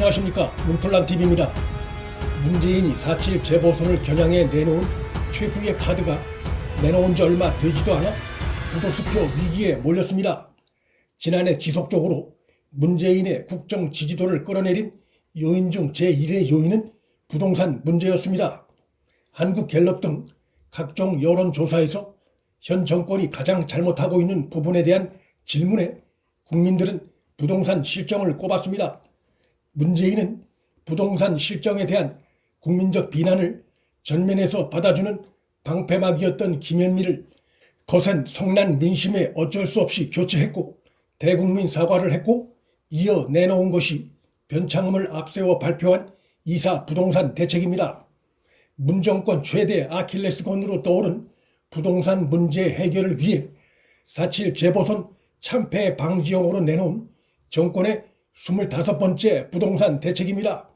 안녕하십니까 문틀란TV입니다. 문재인이 4.7 재보선을 겨냥해 내놓은 최후의 카드가 내놓은 지 얼마 되지도 않아 부도수표 위기에 몰렸습니다. 지난해 지속적으로 문재인의 국정 지지도를 끌어내린 요인 중 제1의 요인은 부동산 문제였습니다. 한국갤럽 등 각종 여론조사에서 현 정권이 가장 잘못하고 있는 부분에 대한 질문에 국민들은 부동산 실정을 꼽았습니다. 문재인은 부동산 실정에 대한 국민적 비난을 전면에서 받아주는 방패막이었던 김현미를 거센 성난 민심에 어쩔 수 없이 교체했고 대국민 사과를 했고 이어 내놓은 것이 변창흠을 앞세워 발표한 이사 부동산 대책입니다. 문정권 최대 아킬레스건으로 떠오른 부동산 문제 해결을 위해 4.7 재보선 참패 방지용으로 내놓은 정권의 25번째 부동산 대책입니다.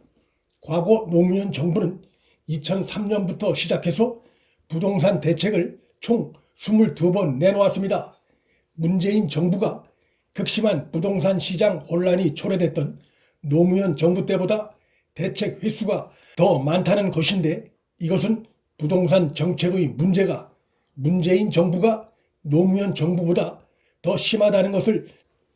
과거 노무현 정부는 2003년부터 시작해서 부동산 대책을 총 22번 내놓았습니다. 문재인 정부가 극심한 부동산 시장 혼란이 초래됐던 노무현 정부 때보다 대책 횟수가 더 많다는 것인데 이것은 부동산 정책의 문제가 문재인 정부가 노무현 정부보다 더 심하다는 것을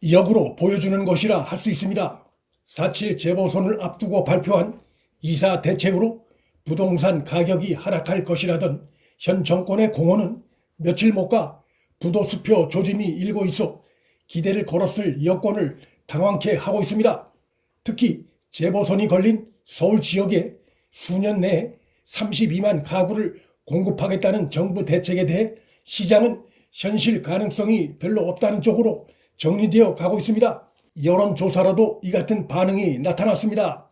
역으로 보여주는 것이라 할 수 있습니다. 4.7 재보선을 앞두고 발표한 이사 대책으로 부동산 가격이 하락할 것이라던 현 정권의 공언은 며칠 못 가 부도수표 조짐이 일고 있어 기대를 걸었을 여권을 당황케 하고 있습니다. 특히 재보선이 걸린 서울 지역에 수년 내에 32만 가구를 공급하겠다는 정부 대책에 대해 시장은 현실 가능성이 별로 없다는 쪽으로 정리되어 가고 있습니다. 여론조사라도 이 같은 반응이 나타났습니다.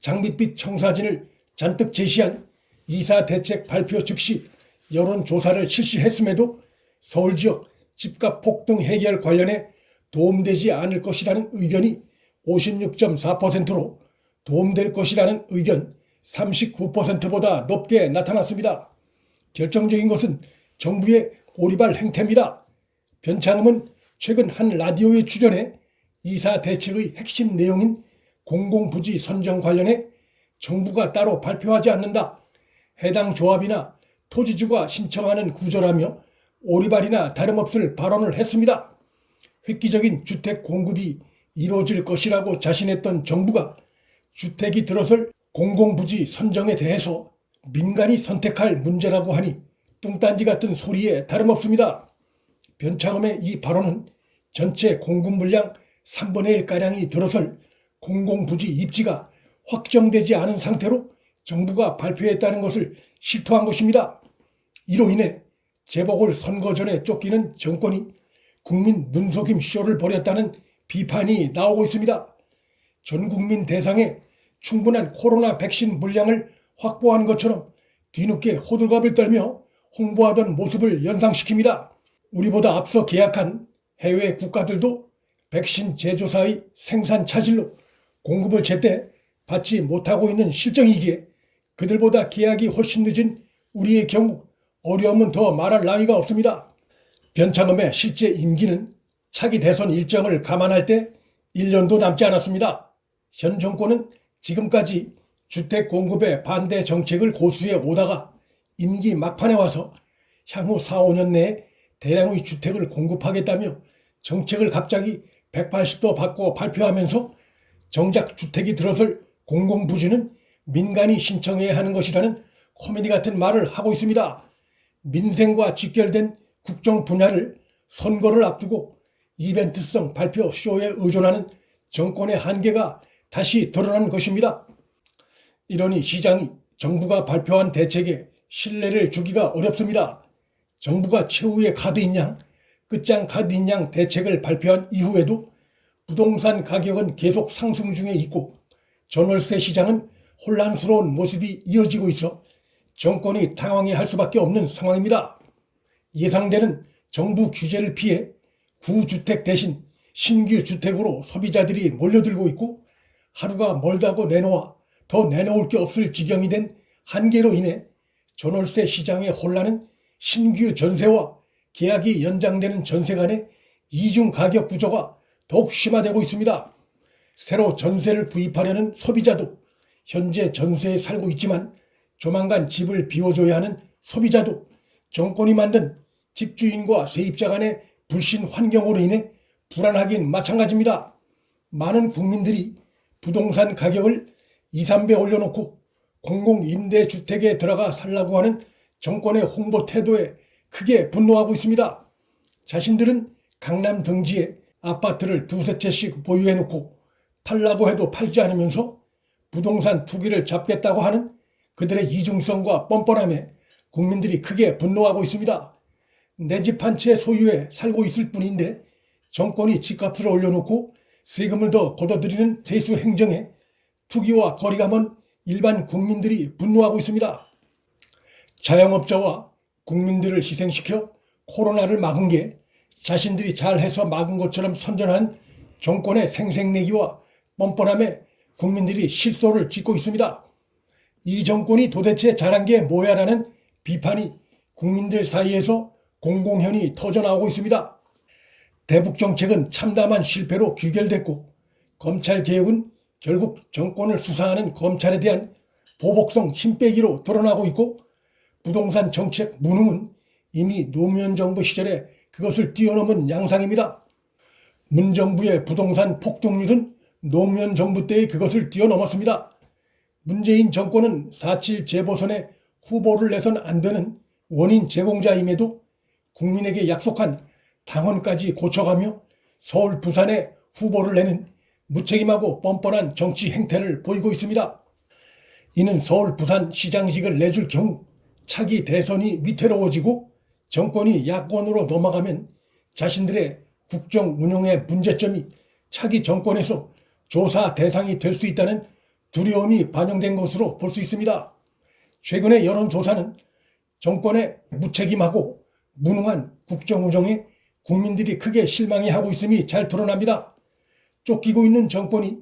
장밋빛 청사진을 잔뜩 제시한 이사 대책 발표 즉시 여론조사를 실시했음에도 서울 지역 집값 폭등 해결 관련해 도움되지 않을 것이라는 의견이 56.4%로 도움될 것이라는 의견 39%보다 높게 나타났습니다. 결정적인 것은 정부의 오리발 행태입니다. 변창흠은 최근 한 라디오에 출연해 이사 대책의 핵심 내용인 공공부지 선정 관련해 정부가 따로 발표하지 않는다. 해당 조합이나 토지주가 신청하는 구조라며 오리발이나 다름없을 발언을 했습니다. 획기적인 주택 공급이 이루어질 것이라고 자신했던 정부가 주택이 들어설 공공부지 선정에 대해서 민간이 선택할 문제라고 하니 뚱딴지 같은 소리에 다름없습니다. 변창흠의 이 발언은 전체 공급 물량 3분의 1가량이 들어설 공공부지 입지가 확정되지 않은 상태로 정부가 발표했다는 것을 실토한 것입니다. 이로 인해 재보궐 선거 전에 쫓기는 정권이 국민 눈속임 쇼를 벌였다는 비판이 나오고 있습니다. 전 국민 대상의 충분한 코로나 백신 물량을 확보한 것처럼 뒤늦게 호들갑을 떨며 홍보하던 모습을 연상시킵니다. 우리보다 앞서 계약한 해외 국가들도 백신 제조사의 생산 차질로 공급을 제때 받지 못하고 있는 실정이기에 그들보다 계약이 훨씬 늦은 우리의 경우 어려움은 더 말할 나위가 없습니다. 변창흠의 실제 임기는 차기 대선 일정을 감안할 때 1년도 남지 않았습니다. 현 정권은 지금까지 주택 공급에 반대 정책을 고수해 오다가 임기 막판에 와서 향후 4, 5년 내에 대량의 주택을 공급하겠다며 정책을 갑자기 180도 바꿔 발표하면서 정작 주택이 들어설 공공부지는 민간이 신청해야 하는 것이라는 코미디 같은 말을 하고 있습니다. 민생과 직결된 국정 분야를 선거를 앞두고 이벤트성 발표 쇼에 의존하는 정권의 한계가 다시 드러난 것입니다. 이러니 시장이 정부가 발표한 대책에 신뢰를 주기가 어렵습니다. 정부가 최후의 카드인 양, 끝장 카드인 양 대책을 발표한 이후에도 부동산 가격은 계속 상승 중에 있고 전월세 시장은 혼란스러운 모습이 이어지고 있어 정권이 당황해 할 수밖에 없는 상황입니다. 예상되는 정부 규제를 피해 구주택 대신 신규 주택으로 소비자들이 몰려들고 있고 하루가 멀다고 내놓아 더 내놓을 게 없을 지경이 된 한계로 인해 전월세 시장의 혼란은 신규 전세와 계약이 연장되는 전세 간의 이중 가격 구조가 더욱 심화되고 있습니다. 새로 전세를 구입하려는 소비자도 현재 전세에 살고 있지만 조만간 집을 비워줘야 하는 소비자도 정권이 만든 집주인과 세입자 간의 불신 환경으로 인해 불안하긴 마찬가지입니다. 많은 국민들이 부동산 가격을 2, 3배 올려놓고 공공임대주택에 들어가 살라고 하는 정권의 홍보 태도에 크게 분노하고 있습니다. 자신들은 강남 등지에 아파트를 두세 채씩 보유해놓고 팔라고 해도 팔지 않으면서 부동산 투기를 잡겠다고 하는 그들의 이중성과 뻔뻔함에 국민들이 크게 분노하고 있습니다. 내 집 한 채 소유에 살고 있을 뿐인데 정권이 집값을 올려놓고 세금을 더 걷어들이는 세수 행정에 투기와 거리가 먼 일반 국민들이 분노하고 있습니다. 자영업자와 국민들을 희생시켜 코로나를 막은 게 자신들이 잘해서 막은 것처럼 선전한 정권의 생색내기와 뻔뻔함에 국민들이 실소를 짓고 있습니다. 이 정권이 도대체 잘한 게 뭐야라는 비판이 국민들 사이에서 공공연히 터져나오고 있습니다. 대북 정책은 참담한 실패로 귀결됐고 검찰 개혁은 결국 정권을 수사하는 검찰에 대한 보복성 힘빼기로 드러나고 있고 부동산 정책 무능은 이미 노무현 정부 시절에 그것을 뛰어넘은 양상입니다. 문정부의 부동산 폭등률은 노무현 정부 때의 그것을 뛰어넘었습니다. 문재인 정권은 4.7 재보선에 후보를 내선 안 되는 원인 제공자임에도 국민에게 약속한 당원까지 고쳐가며 서울 부산에 후보를 내는 무책임하고 뻔뻔한 정치 행태를 보이고 있습니다. 이는 서울 부산 시장직을 내줄 경우 차기 대선이 위태로워지고 정권이 야권으로 넘어가면 자신들의 국정 운영의 문제점이 차기 정권에서 조사 대상이 될 수 있다는 두려움이 반영된 것으로 볼 수 있습니다. 최근의 여론조사는 정권의 무책임하고 무능한 국정 운영에 국민들이 크게 실망해 하고 있음이 잘 드러납니다. 쫓기고 있는 정권이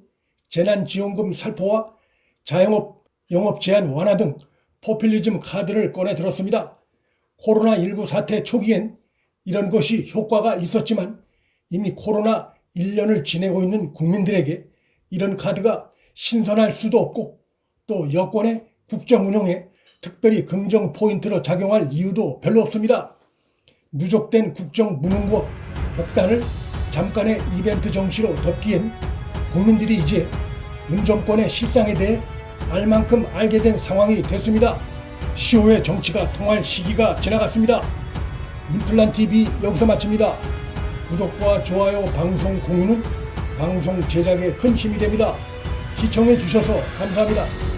재난지원금 살포와 자영업 영업 제한 완화 등 포퓰리즘 카드를 꺼내 들었습니다. 코로나19 사태 초기엔 이런 것이 효과가 있었지만 이미 코로나 1년을 지내고 있는 국민들에게 이런 카드가 신선할 수도 없고 또 여권의 국정 운영에 특별히 긍정 포인트로 작용할 이유도 별로 없습니다. 누적된 국정 무능과 복단을 잠깐의 이벤트 정치로 덮기엔 국민들이 이제 문 정권의 실상에 대해 알 만큼 알게 된 상황이 됐습니다. 시호의 정치가 통할 시기가 지나갔습니다. 문틀란 TV 여기서 마칩니다. 구독과 좋아요, 방송 공유는 방송 제작에 큰 힘이 됩니다. 시청해 주셔서 감사합니다.